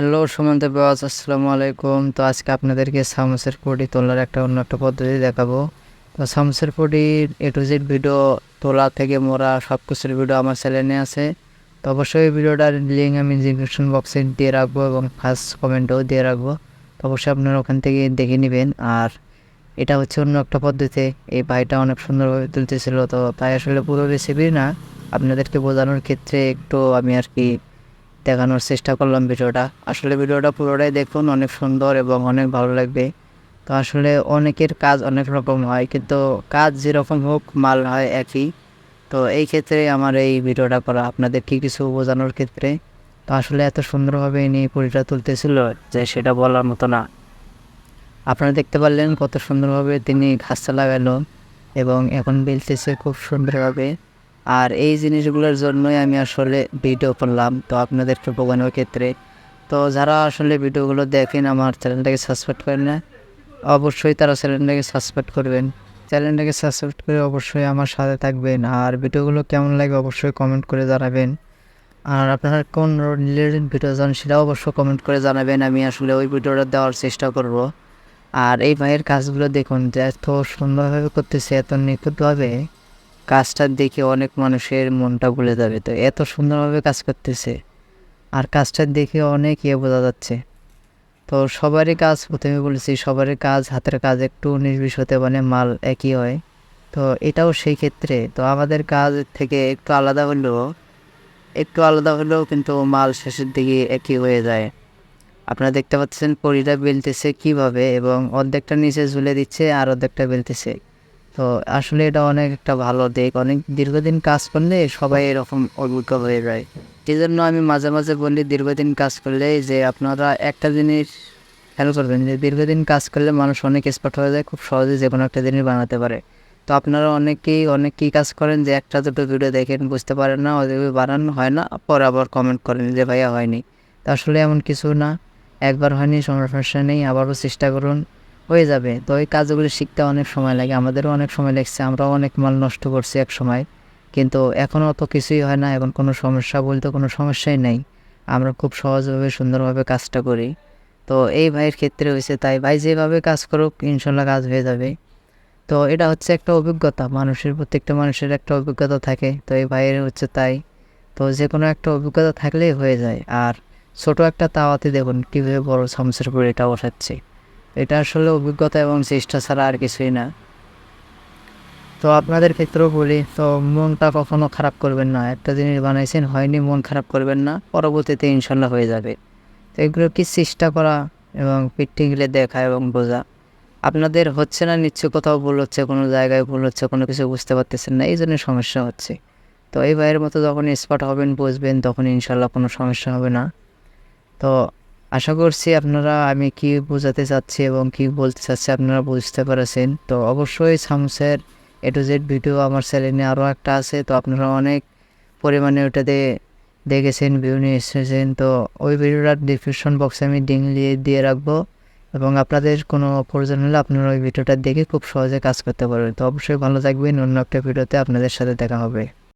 Hello Sumanta বাস, আসসালামু আলাইকুম। তো আজকে আপনাদেরকে সামসের পটি তোলার একটা অন্য একটা পদ্ধতি দেখাবো। তো সামসের পটির এ টু জেড ভিডিও তোলা থেকে মোরা সব কিছুর ভিডিও আমার চ্যানেলে আছে। তো অবশ্যই ভিডিওটার লিঙ্ক আমি ডিসক্রিপশন বক্সে দিয়ে রাখব এবং ফার্স্ট কমেন্টেও দিয়ে রাখব। তো অবশ্যই আপনারা ওখান থেকে দেখে নেবেন। আর এটা হচ্ছে অন্য একটা পদ্ধতি। এই ভাইটা অনেক সুন্দরভাবে তুলতেছিল, তো তাই আসলে পুরো রেসিপি না আপনাদেরকে বোঝানোর ক্ষেত্রে একটু আমি আর কি দেখানোর চেষ্টা করলাম ভিডিওটা। আসলে ভিডিওটা পুরোটাই দেখুন, অনেক সুন্দর এবং অনেক ভালো লাগবে। তো আসলে অনেকের কাজ অনেক রকম হয়, কিন্তু কাজ যেরকম হোক, মাল হয় একই। তো এই ক্ষেত্রে আমার এই ভিডিওটা করা, আপনাদের কি কিছু বোঝানোর ক্ষেত্রে? তো আসলে এত সুন্দরভাবে নিয়ে পরিটা তুলতেছিল যে সেটা বলার মতো না। আপনারা দেখতে পারলেন কত সুন্দরভাবে তিনি ঘাসটা লাগালো এবং এখন বেলতেছে খুব সুন্দরভাবে। আর এই জিনিসগুলোর জন্যই আমি আসলে ভিডিও করলাম। তো আপনাদেরকে বোঝানোর ক্ষেত্রে। তো যারা আসলে ভিডিওগুলো দেখেন, আমার চ্যানেলটাকে সাবস্ক্রাইব করেন না, অবশ্যই তারা চ্যানেলটাকে সাবস্ক্রাইব করবেন। চ্যানেলটাকে সাবস্ক্রাইব করে অবশ্যই আমার সাথে থাকবেন। আর ভিডিওগুলো কেমন লাগে অবশ্যই কমেন্ট করে জানাবেন। আর আপনারা কোন রিলেটেড ভিডিও চান সেটাও অবশ্যই কমেন্ট করে জানাবেন। আমি আসলে ওই ভিডিওটা দেওয়ার চেষ্টা করব। আর এই ভাইয়ের কাজগুলো দেখুন, যে এত সুন্দরভাবে করতেছে, এত নিখুঁতভাবে কাজটা দেখে অনেক মানুষের মনটা ভুলে যাবে। তো এত সুন্দরভাবে কাজ করতেছে। আর কাজটা দেখে অনেক ইয়ে বোঝা যাচ্ছে। তো সবারই কাজ প্রথমে বলেছি, সবারই কাজ হাতের কাজ একটু বিশ হতে মানে মাল একই হয়। তো এটাও সেই ক্ষেত্রে। তো আমাদের কাজ থেকে একটু আলাদা হলেও, একটু আলাদা হলেও কিন্তু মাল শেষের দিকে একই হয়ে যায়। আপনারা দেখতে পাচ্ছেন, পরিটা বেলতেছে কীভাবে এবং অর্ধেকটা নিচে ঝুলে দিচ্ছে আর অর্ধেকটা বেলতেছে। তো আসলে এটা অনেক একটা ভালো দিক। অনেক দীর্ঘদিন কাজ করলে সবাই এরকম অভিজ্ঞ হয়ে যায়। এই জন্য আমি মাঝে মাঝে বলি, দীর্ঘদিন কাজ করলে যে আপনারা একটা জিনিস খেয়াল করবেন যে, দীর্ঘদিন কাজ করলে মানুষ অনেক এক্সপার্ট হয়ে যায়, খুব সহজে যে কোনো একটা জিনিস বানাতে পারে। তো আপনারা অনেকেই অনেক কী কাজ করেন যে একটা দুটো ভিডিও দেখেন, বুঝতে পারেন না ওদেরকে বানানো, হয় না, পরে আবার কমেন্ট করেন যে, ভাইয়া, হয়নি। তো আসলে এমন কিছু না, একবার হয়নি, সমস্যা নেই, আবারও চেষ্টা করুন। হয়ে যাবে। তো এই কাজগুলো শিখতে অনেক সময় লাগে, আমাদেরও অনেক সময় লাগছে, আমরাও অনেক মাল নষ্ট করছি এক সময়। কিন্তু এখনও অত কিছুই হয় না, এখন কোনো সমস্যা বলতে কোনো সমস্যাই নেই। আমরা খুব সহজভাবে, সুন্দরভাবে কাজটা করি। তো এই ভাইয়ের ক্ষেত্রে হয়েছে তাই, ভাই যেভাবে কাজ করুক, ইনশাল্লাহ কাজ হয়ে যাবে। তো এটা হচ্ছে একটা অভিজ্ঞতা, মানুষের প্রত্যেকটা মানুষের একটা অভিজ্ঞতা থাকে। তো এই ভাইয়ের হচ্ছে তাই। তো যে কোনো একটা অভিজ্ঞতা থাকলেই হয়ে যায়। আর ছোট একটা তাওয়াতে দেখুন কীভাবে বড় সামসের উপরে এটা বসাচ্ছে। এটা আসলে অভিজ্ঞতা এবং চেষ্টা ছাড়া আর কিছুই না। তো আপনাদের ক্ষেত্রেও বলি, তো মনটা কখনো খারাপ করবেন না। একটা জিনিস বানাইছেন, হয়নি, মন খারাপ করবেন না। পরবর্তীতে ইনশাল্লাহ হয়ে যাবে। তো এগুলো কি চেষ্টা করা এবং প্র্যাকটিক্যালি দেখা এবং বোঝা। আপনাদের হচ্ছে না নিশ্চয় কোথাও, ভুল হচ্ছে কোনো জায়গায়, ভুল হচ্ছে কোনো কিছু বুঝতে পারতেছেন না, এই জন্য সমস্যা হচ্ছে। তো এই ভাইয়ের মতো যখন স্পট হবেন, বুঝবেন, তখন ইনশাল্লাহ কোনো সমস্যা হবে না। তো আশা করছি আপনারা আমি কি বোঝাতে চাচ্ছি এবং কি বলতে চাচ্ছি আপনারা বুঝতে পারছেন। তো অবশ্যই Shamsher A to Z video আমার চ্যানেলে আরও একটা আছে, তো আপনারা অনেক পরিমাণে ওটাতে দেখেছেন ভিউ নিয়ে এসেছেন তো ওই ভিডিওটার ডিসক্রিপশন বক্সে আমি লিঙ্ক দিয়ে দিয়ে রাখব এবং আপনাদের কোনো প্রয়োজন হলে আপনারা ওই ভিডিওটা দেখে খুব সহজে কাজ করতে পারবেন। তো অবশ্যই ভালো থাকবেন, অন্য একটা ভিডিওতে আপনাদের সাথে দেখা হবে।